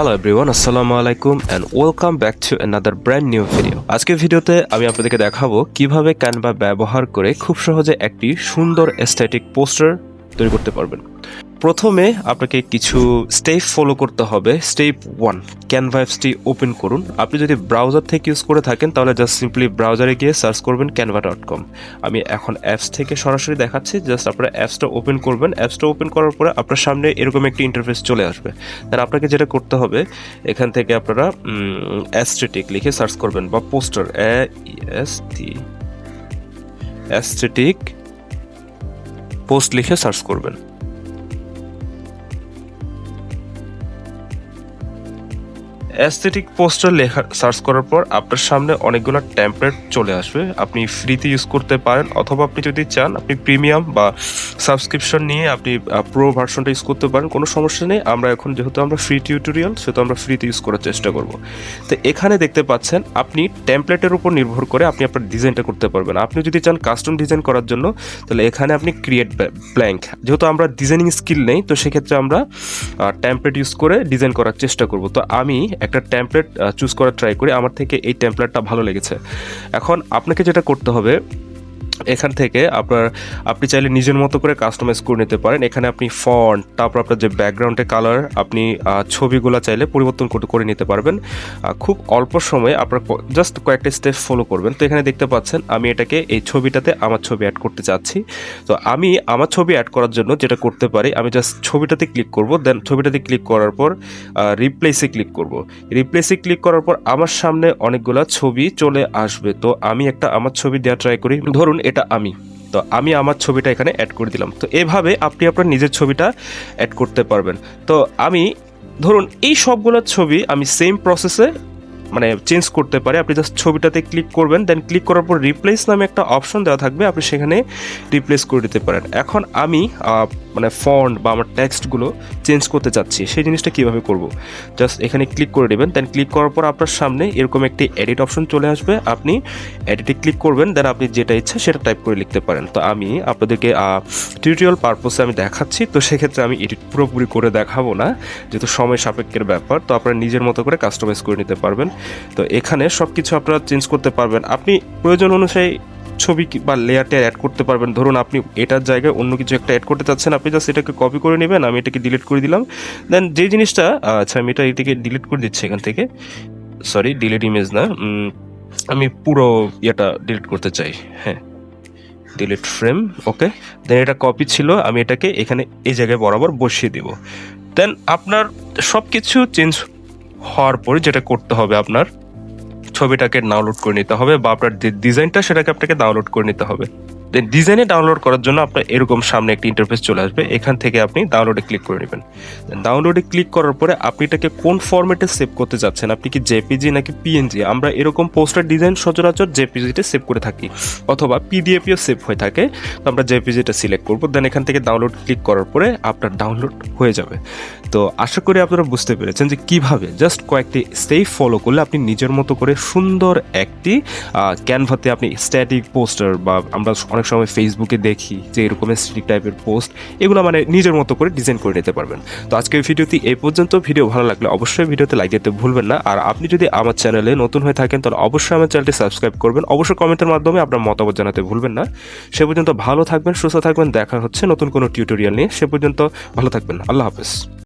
Hello everyone আসসালামু আলাইকুম and welcome back to another brand new video আজকের ভিডিওতে আমি আপনাদেরকে দেখাবো কীভাবে ক্যানভা ব্যবহার করে খুব সহজে একটি সুন্দর এস্থেটিক পোস্টার তৈরি করতে পারবেন। প্রথমে আপনাকে কিছু স্টেপ ফলো করতে হবে। স্টেপ ওয়ান ক্যানভা ওপেন করুন। আপনি যদি ব্রাউজার থেকে ইউজ করে থাকেন, তাহলে জাস্ট সিম্পলি ব্রাউজারে গিয়ে সার্চ করবেন ক্যানভা ডট কম আমি এখন অ্যাপস থেকে সরাসরি দেখাচ্ছি। জাস্ট আপনারা অ্যাপসটা ওপেন করবেন। অ্যাপসটা ওপেন করার পরে আপনার সামনে এরকম একটি ইন্টারফেস চলে আসবে। তার আপনাকে যেটা করতে হবে, এখান থেকে আপনারা অ্যাস্থেটিক লিখে সার্চ করবেন বা পোস্টার এ এস পোস্ট লিখে সার্চ করবেন। অ্যাস্থেটিক পোস্টার লেখা সার্চ করার পর আপনার সামনে অনেকগুলো টেমপ্লেট চলে আসবে। আপনি ফ্রিতে ইউজ করতে পারেন, অথবা আপনি যদি চান, আপনি প্রিমিয়াম বা সাবস্ক্রিপশন নিয়ে আপনি প্রো ভার্সনটা ইউজ করতে পারেন, কোনো সমস্যা নেই। আমরা এখন যেহেতু আমরা ফ্রি টিউটোরিয়াল সেহেতু আমরা ফ্রিতে ইউজ করার চেষ্টা করব। তো এখানে দেখতে পাচ্ছেন, আপনি টেমপ্লেটের উপর নির্ভর করে আপনি আপনার ডিজাইনটা করতে পারবেন। আপনি যদি চান কাস্টম ডিজাইন করার জন্য, তাহলে এখানে আপনি ক্রিয়েট ব্ল্যাঙ্ক যেহেতু আমরা ডিজাইনিং স্কিল নেই, তো সেক্ষেত্রে আমরা টেমপ্লেট ইউজ করে ডিজাইন করার চেষ্টা করব। তো আমি একটা ট্যাম্পলেট চুজ করার ট্রাই করি আমার থেকে এই ট্যাম্পলেটটা ভালো লেগেছে। এখন আপনাকে যেটা করতে হবে এখান থেকে আপনার, আপনি চাইলে নিজের মতো করে কাস্টমাইজ করে নিতে পারেন। এখানে আপনি ফন্ট তারপর আপনার যে ব্যাকগ্রাউন্ডের কালার আপনি ছবিগুলো চাইলে পরিবর্তন করে নিতে পারবেন। খুব অল্প সময়ে আপনার জাস্ট কয়েকটা স্টেপ ফলো করবেন। তো এখানে দেখতে পাচ্ছেন, আমি এটাকে এই ছবিটাতে আমার ছবি অ্যাড করতে চাচ্ছি। তো আমি আমার ছবি অ্যাড করার জন্য যেটা করতে পারি, আমি জাস্ট ছবিটাতে ক্লিক করব। দেন ছবিটাতে ক্লিক করার পর রিপ্লেসে ক্লিক করব। রিপ্লেসে ক্লিক করার পর আমার সামনে অনেকগুলো ছবি চলে আসবে। তো আমি একটা আমার ছবি দেওয়া ট্রাই করি। ধরুন এটা আমি। তো আমি আমার ছবিটা এখানে অ্যাড করে দিলাম। তো এভাবে আপনি আপনার নিজের ছবিটা অ্যাড করতে পারবেন। তো আমি, ধরুন এই সবগুলো ছবি আমি সেম প্রসেসে মানে চেঞ্জ করতে পারে। আপনি জাস্ট ছবিটাতে ক্লিক করবেন দেন ক্লিক করার পর রিপ্লেস নামে একটা অপশন দেওয়া থাকবে। আপনি সেখানে রিপ্লেস করে দিতে পারেন। এখন আমি মানে ফন্ট বা আমার টেক্সটগুলো চেঞ্জ করতে চাচ্ছি, সেই জিনিসটা কীভাবে করব? জাস্ট এখানে ক্লিক করে দেবেন দেন ক্লিক করার পর আপনার সামনে এরকম একটি এডিট অপশন চলে আসবে। আপনি এডিটে ক্লিক করবেন দেন আপনি যেটা ইচ্ছা সেটা টাইপ করে লিখতে পারেন। তো আমি আপনাদেরকে টিউটোরিয়াল পারপোসে আমি দেখাচ্ছি, তো সেক্ষেত্রে আমি এডিট পুরোপুরি করে দেখাবো না, যেহেতু সময় সাপেক্ষের ব্যাপার, তো আপনারা নিজের মতো করে কাস্টমাইজ করে নিতে পারবেন। তো এখানে সব কিছু আপনারা চেঞ্জ করতে পারবেন। আপনি প্রয়োজন অনুযায়ী ছবি বা লেয়ারটা অ্যাড করতে পারবেন। ধরুন আপনি এটার জায়গায় অন্য কিছু একটা অ্যাড করতে চাচ্ছেন, আপনি জাস্ট এটাকে কপি করে নেবেন, আমি এটাকে ডিলিট করে দিলাম। দেন যে জিনিসটা আচ্ছা আমি এটা এটাকে ডিলিট করে দিচ্ছি এখান থেকে। সরি ডিলিট ইমেজ না। আমি পুরো ইয়েটা ডিলিট করতে চাই। হ্যাঁ ডিলিট ফ্রেম ওকে দেন এটা কপি ছিল, আমি এটাকে এখানে এই জায়গায় বরাবর বসিয়ে দিব। দেন আপনার সব কিছু চেঞ্জ হওয়ার পরে যেটা করতে হবে আপনার ছবিটাকে ডাউনলোড করে নিতে হবে বা আপনার যে ডিজাইনটা সেটাকে আপনাকে ডাউনলোড করে নিতে হবে। দেন ডিজাইনে ডাউনলোড করার জন্য আপনার এরকম সামনে একটি ইন্টারফেস চলে আসবে। এখান থেকে আপনি ডাউনলোডে ক্লিক করে নেবেন। ডাউনলোডে ক্লিক করার পরে আপনি এটাকে কোন ফরম্যাটে সেভ করতে চাচ্ছেন? আপনি কি জেপিজি নাকি পিএনজি আমরা এরকম পোস্টার ডিজাইন সচরাচর জেপিজিতে সেভ করে থাকি, অথবা পিডিএফও সেভ হয়ে থাকে। তো আমরা জেপিজিটা সিলেক্ট করব। দেন এখান থেকে ডাউনলোড ক্লিক করার পরে আপনার ডাউনলোড হয়ে যাবে। তো আশা করি আপনারা বুঝতে পেরেছেন যে কীভাবে জাস্ট কয়েকটি স্টেপ ফলো করলে আপনি নিজের মতো করে সুন্দর একটি ক্যানভাতে আপনি স্ট্যাটিক পোস্টার বা আমরা অনেক সময় ফেসবুকে দেখি যে এরকম স্ট্যাটিক টাইপের পোস্ট এগুলো মানে নিজের মতো করে ডিজাইন করে নিতে পারবেন। তো আজকের ভিডিওটি এই পর্যন্ত। ভিডিও ভালো লাগলে অবশ্যই ভিডিওতে লাইক দিতে ভুলবেন না। আর আপনি যদি আমার চ্যানেলে নতুন হয়ে থাকেন, তাহলে অবশ্যই আমার চ্যানেলটি সাবস্ক্রাইব করবেন। অবশ্যই কমেন্টের মাধ্যমে আপনার মতামত জানাতে ভুলবেন না। সে পর্যন্ত ভালো থাকবেন, সুস্থ থাকবেন। দেখা হচ্ছে নতুন কোনো টিউটোরিয়াল নিয়ে। সে পর্যন্ত ভালো থাকবেন। আল্লাহ হাফেজ।